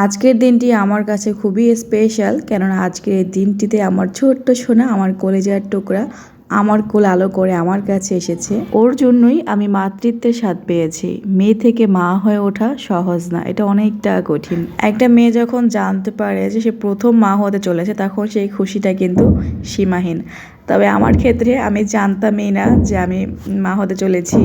আজকের দিনটি আমার কাছে খুবই স্পেশাল কেননা আজকের এই দিনটিতে আমার ছোট্ট সোনা আমার কলেজার টুকরা আমার কোল আলো করে আমার কাছে এসেছে। ওর জন্যই আমি মাতৃত্বের স্বাদ পেয়েছি। মেয়ে থেকে মা হয়ে ওঠা সহজ না, এটা অনেকটা কঠিন। একটা মেয়ে যখন জানতে পারে যে সে প্রথম মা হতে চলেছে, তখন সেই খুশিটা কিন্তু সীমাহীন। তবে আমার ক্ষেত্রে আমি জানতামই না যে আমি মা হতে চলেছি।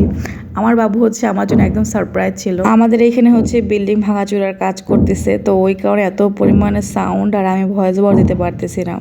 আমার বাবু হচ্ছে আমার জন্য একদম সারপ্রাইজ ছিল। আমাদের এখানে হচ্ছে বিল্ডিং ভাঙাচোরার কাজ করতেছে, তো ওই কারণে এত পরিমাণে সাউন্ড আর আমি ভয়েস ওভার দিতে পারতেছি না।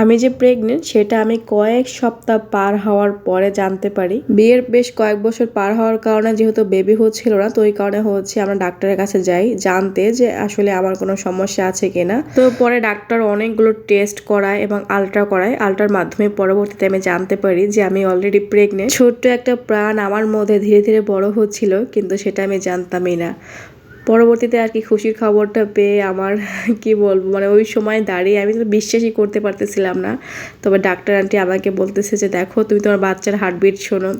আমি যে প্রেগনেন্ট সেটা আমি কয়েক সপ্তাহ পার হওয়ার পরে জানতে পারি। বিয়ের বেশ কয়েক বছর পার হওয়ার কারণে যেহেতু বেবি হচ্ছিল না, তো ওই কারণে হচ্ছে আমরা ডাক্তারের কাছে যাই, জানতে যে আসলে আমার কোনো সমস্যা আছে কিনা। তো পরে ডাক্তার অনেকগুলো টেস্ট করায় এবং আলট্রা করায়। আলট্রার মাধ্যমে পরবর্তীতে আমি জানতে পারি যে আমি অলরেডি প্রেগনেন্ট ছোট্ট একটা প্রাণ আমার মধ্যে ধীরে ধীরে বড় হচ্ছিল, কিন্তু সেটা আমি জানতামই না। পরবর্তীতে আর কি খুশির খবরটা পেয়ে আমার, কি বলব মানে ওই সময় দাঁড়িয়ে আমি তো বিশ্বাসই করতে পারতেছিলাম না। তবে ডাক্তার আন্টি আমাকে বলতেছে যে, দেখো, তুমি তোমার বাচ্চার হার্টবিট শোনো।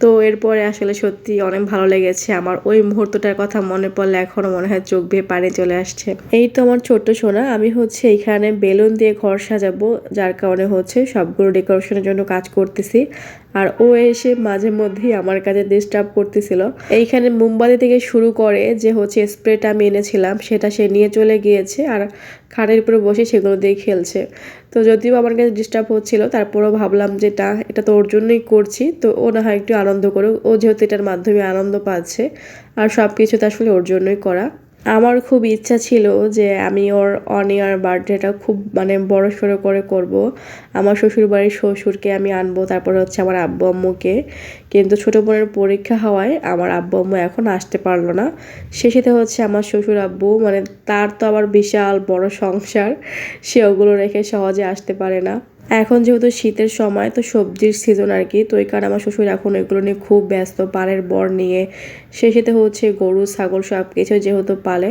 তো এরপরে আসলে সত্যি অনেক ভালো লেগেছে। আমার ওই মুহূর্তটার কথা মনে পড়লে এখনও মনে হয় চোখ বেয়ে পানি চলে আসছে। এই তো আমার ছোট্ট সোনা, আমি হচ্ছে এখানে বেলুন দিয়ে ঘর সাজাবো, যার কারণে হচ্ছে সবগুলো ডেকোরেশনের জন্য কাজ করতেছি। আর ও এসে মাঝে মধ্যেই আমার কাছে ডিস্টার্ব করতেছিল। এইখানে মোমবাতি থেকে শুরু করে যে হচ্ছে স্প্রেটা আমি এনেছিলাম, সেটা সে নিয়ে চলে গিয়েছে আর খাটের উপরে বসে সেগুলো দিয়ে খেলছে। তো যদিও আমার কাছে ডিস্টার্ব হচ্ছিল, তারপরেও ভাবলাম যে এটা এটা তো ওর জন্যই করছি। তো ও না হয় একটু আনন্দ করুক। ও যেহেতু এটার মাধ্যমে আনন্দ পাচ্ছে, আর সব কিছু তো আসলে ওর জন্যই করা। আমার খুব ইচ্ছা ছিল যে আমি ওর অন ইয়ার বার্থডেটা খুব মানে বড় সড়ো করে করব। আমার শ্বশুরবাড়ির শ্বশুরকে আমি আনব, তারপর হচ্ছে আমার আব্বু আম্মুকে। কিন্তু ছোটো বোনের পরীক্ষা হওয়ায় আমার আব্বু আম্মু এখন আসতে পারল না। সাথে হচ্ছে আমার শ্বশুর আব্বু মানে তার তো আবার বিশাল বড় সংসার, সে ওগুলো রেখে সহজে আসতে পারে না। এখন যেহেতু শীতের সময়, তো সবজির সিজন আর কি, তো এই কারণে আমার শ্বশুর এখন এগুলো নিয়ে খুব ব্যস্ত। পালের বর নিয়ে, সে সাথে হচ্ছে গরু, ছাগল সব কিছু যেহেতু পালে।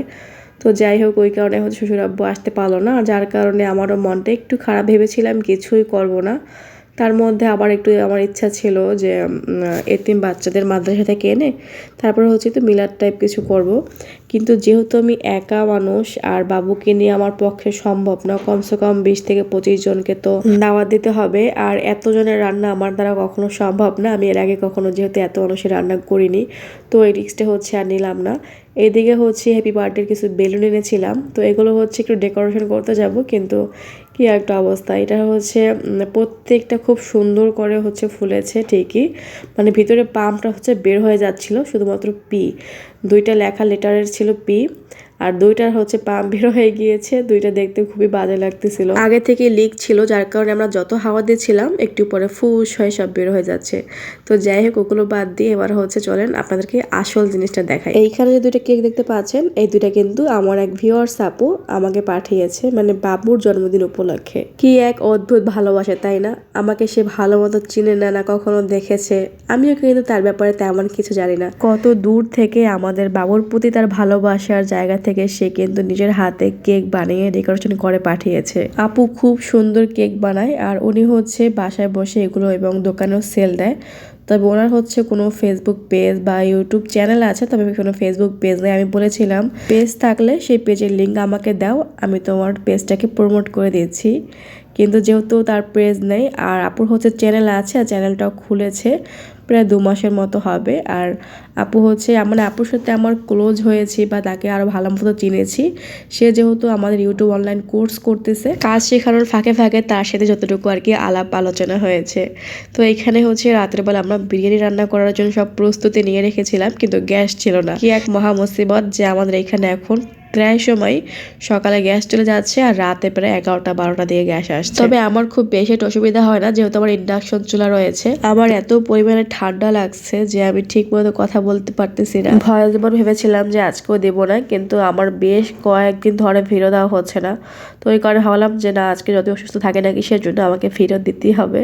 তো যাই হোক, ওই কারণে হচ্ছে শ্বশুর আব্বু আসতে পারল না, যার কারণে আমারও মনটা একটু খারাপ ভেবেছিলাম, কিছুই করব না। তার মধ্যে আবার একটু আমার ইচ্ছা ছিল যে এতিম বাচ্চাদের মাদ্রাসা থেকে এনে তারপরে হচ্ছে তো মিলার টাইপ কিছু করব। কিন্তু যেহেতু আমি একা মানুষ আর বাবুকে নিয়ে আমার পক্ষে সম্ভব না, কমসে কম বিশ থেকে পঁচিশ জনকে তো দাওয়াত দিতে হবে। আর এতজনের রান্না আমার দ্বারা কখনো সম্ভব না। আমি এর আগে কখনো যেহেতু এত মানুষের রান্না করিনি, তো এই রিক্সটা হচ্ছে আর নিলাম না। এদিকে হচ্ছে হ্যাপি বার্থডের কিছু বেলুন এনেছিলাম, তো এগুলো হচ্ছে একটু ডেকোরেশন করতে যাব। কিন্তু কি একটা অবস্থা? এটা হচ্ছে প্রত্যেকটা খুব সুন্দর করে হচ্ছে ফুলেছে ঠিকই। মানে ভিতরে পাম্পটা হচ্ছে বের হয়ে যাচ্ছিল, শুধুমাত্র পি। দুইটা লেখা লেটারের ছিল পি। আর দুইটার হচ্ছে পাম্প বের হয়ে গিয়েছে। দুইটা দেখতে খুবই বাজে লাগতেছিল। আগে থেকে লিক ছিল, যার কারণে আমরা যত হাওয়া দিয়েছিলাম, একটু পরে ফুস হয়ে সব বের হয়ে যাচ্ছে। তো যাই হোক, ওগুলো বাদ দিয়ে এবার হচ্ছে চলেন আপনাদেরকে আসল জিনিসটা দেখাই। এইখানে যে দুইটা কেক দেখতে পাচ্ছেন, এই দুইটা কিন্তু আমার এক ভিওর সাপু আমাকে পাঠিয়েছে মানে বাবুর জন্মদিন উপলক্ষে। কি এক অদ্ভুত ভালোবাসে, তাই না? আমাকে সে ভালো মতো চিনে না না কখনো দেখেছে। আমিও কিন্তু তার ব্যাপারে তেমন কিছু জানি না। কত দূর থেকে আমাদের বাবুর প্রতি তার ভালোবাসার জায়গা থেকে সে কিন্তু নিজের হাতে কেক বানিয়ে ডেকোরেশন করে পাঠিয়েছে। আপু খুব সুন্দর কেক বানায় আর উনি হচ্ছে বাসায় বসে এগুলো এবং দোকানেও সেল দেয়। তবে ওনার হচ্ছে কোনো ফেসবুক পেজ বা ইউটিউব চ্যানেল আছে, তবে কোনো ফেসবুক পেজ নেই। আমি বলেছিলাম পেজ থাকলে সেই পেজের লিঙ্ক আমাকে দাও, আমি তোমার পেজটাকে প্রমোট করে দিচ্ছি। কিন্তু যেহেতু তার পেজ নেই, আর আপুর হচ্ছে চ্যানেল আছে, আর চ্যানেলটাও খুলেছে, প্রায় দু মাসের মতো হবে। আর আপু হচ্ছে মানে আপুর সাথে আমার ক্লোজ হয়েছি বা তাকে আরও ভালো মতো চিনেছি। সে যেহেতু আমাদের ইউটিউব অনলাইন কোর্স করতেছে, কাজ শেখানোর ফাঁকে ফাঁকে তার সাথে যতটুকু আর কি আলাপ আলোচনা হয়েছে। তো এখানে হচ্ছে রাতের বেলা আমরা বিরিয়ানি রান্না করার জন্য সব প্রস্তুতি নিয়ে রেখেছিলাম, কিন্তু গ্যাস ছিল না। কি এক মহা মুসিবত যে আমাদের এখানে এখন প্রায় সময় সকালে গ্যাস চলে যাচ্ছে আর রাতে প্রায় এগারোটা বারোটা দিয়ে গ্যাস আসছে। তবে আমার খুব বেশি একটা অসুবিধা হয় না যেহেতু আমার ইন্ডাকশন চুলা রয়েছে। আমার এত পরিমাণে ঠান্ডা লাগছে যে আমি ঠিক মতো কথা বলতে পারতেছি না। ভয় যেমন ভেবেছিলাম যে আজকেও দেবো না কিন্তু আমার বেশ কয়েকদিন ধরে ফিরো দেওয়া হচ্ছে না। তো এই কারণে ভাবলাম যে না আজকে যদি অসুস্থ থাকে নাকি সেজন্য আমাকে ফেরত দিতেই হবে।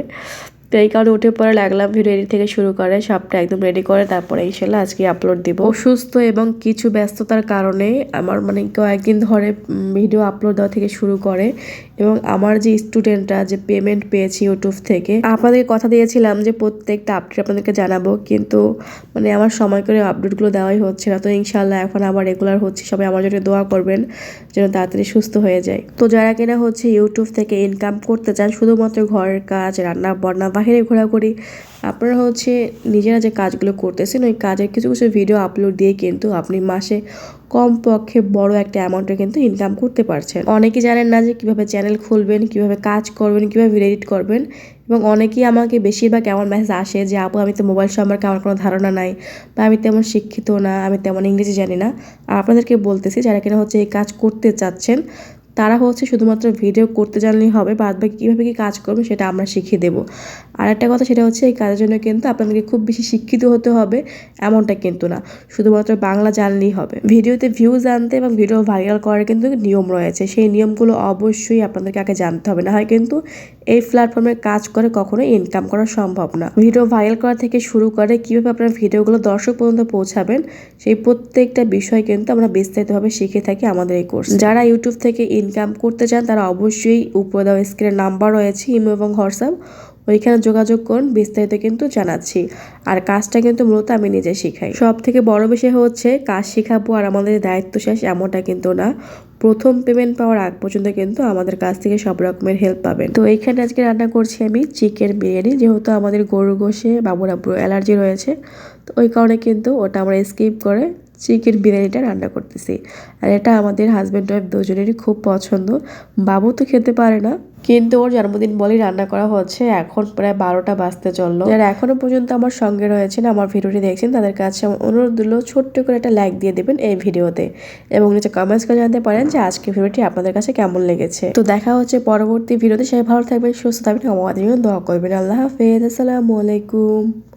তো এই কারণে উঠে পড়ে লাগলাম, ভিডিও এডিট থেকে শুরু করে সবটা একদম রেডি করে তারপরে ইনশাল্লাহ আজকে আপলোড দিব। অসুস্থ এবং কিছু ব্যস্ততার কারণে আমার মানে কয়েকদিন ধরে ভিডিও আপলোড দেওয়া থেকে শুরু করে এবং আমার যে স্টুডেন্টরা যে পেমেন্ট পেয়েছি ইউটিউব থেকে আপনাদের কথা দিয়েছিলাম যে প্রত্যেকটা আপডেট আপনাদেরকে জানাব, কিন্তু মানে আমার সময় করে আপডেটগুলো দেওয়াই হচ্ছে না। তো ইনশাল্লাহ এখন আবার রেগুলার হচ্ছে, সবাই আমার জন্য দোয়া করবেন যেন তাড়াতাড়ি সুস্থ হয়ে যায়। তো যারা কিনা হচ্ছে ইউটিউব থেকে ইনকাম করতে চান, শুধুমাত্র ঘরের কাজ রান্না বান্না বাহিরে ঘোরাঘুরি। আপনারা হচ্ছে নিজেরা যে কাজগুলো করতেছেন, ওই কাজের কিছু কিছু ভিডিও আপলোড দিয়ে কিন্তু আপনি মাসে কম পক্ষে বড় একটা অ্যামাউন্টে কিন্তু ইনকাম করতে পারছেন। অনেকে জানেন না যে কীভাবে চ্যানেল খুলবেন, কীভাবে কাজ করবেন, কীভাবে এডিট করবেন এবং অনেকেই আমাকে বেশিরভাগ এমন মেসেজ আসে যে, আপু, আমি তো মোবাইল সম্পর্কে আমার কোনো ধারণা নাই বা আমি তেমন শিক্ষিত না, আমি তেমন ইংরেজি জানি না। আর আপনাদেরকে বলতেছি, যারা কিনা হচ্ছে এই কাজ করতে চাচ্ছেন তারা হচ্ছে শুধুমাত্র ভিডিও করতে জানলেই হবে বাদ বাকি কীভাবে কী কাজ করবে সেটা আমরা শিখিয়ে দেবো। আর একটা কথা সেটা হচ্ছে এই কাজের জন্য কিন্তু আপনাদেরকে খুব বেশি শিক্ষিত হতে হবে এমনটা কিন্তু না। শুধুমাত্র বাংলা জানলেই হবে। ভিডিওতে ভিউজ আনতে এবং ভিডিও ভাইরাল করার কিন্তু নিয়ম রয়েছে। সেই নিয়মগুলো অবশ্যই আপনাদেরকে আগে জানতে হবে। না হয় কিন্তু এই প্ল্যাটফর্মে কাজ করে কখনোই ইনকাম করা সম্ভব না। ভিডিও ভাইরাল করা থেকে শুরু করে কীভাবে আপনার ভিডিওগুলো দর্শক পর্যন্ত পৌঁছাবেন, সেই প্রত্যেকটা বিষয় কিন্তু আমরা বিস্তারিতভাবে শিখে থাকি আমাদের এই কোর্স যারা ইউটিউব থেকে ইনকাম করতে চান, তারা অবশ্যই উপরে দেওয়া স্ক্রিনের নাম্বার রয়েছে ইমো এবং হোয়াটসঅ্যাপ ওইখানে যোগাযোগ করুন, বিস্তারিত কিন্তু জানাচ্ছি। আর কাজটা কিন্তু মূলত আমি নিজে শিখাই। সব থেকে বড় বিষয় হচ্ছে, কাজ শেখাবো আর আমাদের দায়িত্ব শেষ, এমনটা কিন্তু না। প্রথম পেমেন্ট পাওয়ার আগ পর্যন্ত কিন্তু আমাদের কাছ থেকে সব রকমের হেল্প পাবেন। তো এইখানে আজকে রান্না করছি আমি চিকেন বিরিয়ানি। যেহেতু আমাদের গরু গোশে বাবুর অ্যালার্জি রয়েছে, তো ওই কারণে কিন্তু ওটা আমরা স্কিপ করে চিকেন বিরিয়ানিটা রান্না করতেছি। আর এটা আমাদের হাজব্যান্ড ওয়াইফ দুজনেরই খুব পছন্দ। বাবু তো খেতে পারে না। কিন্তু ওর জন্মদিন বলেই রান্না করা হচ্ছে। এখন প্রায় বারোটা বাজতে চলল। যারা এখনও পর্যন্ত আমার সঙ্গে রয়েছেন, আমার ভিডিওটি দেখছেন, তাদের কাছে আমার অনুরোধ দিল ছোট্ট করে একটা লাইক দিয়ে দেবেন এই ভিডিওতে। এবং নিচে কমেন্টস করে জানতে পারেন যে আজকে ভিডিওটি আপনাদের কাছে কেমন লেগেছে। তো দেখা হচ্ছে পরবর্তী ভিডিওতে। সবাই ভালো থাকবেন, সুস্থ থাকবেন আমাদের জন্য দোয়া করবেন। আল্লাহ হাফেজ। আসসালামু আলাইকুম।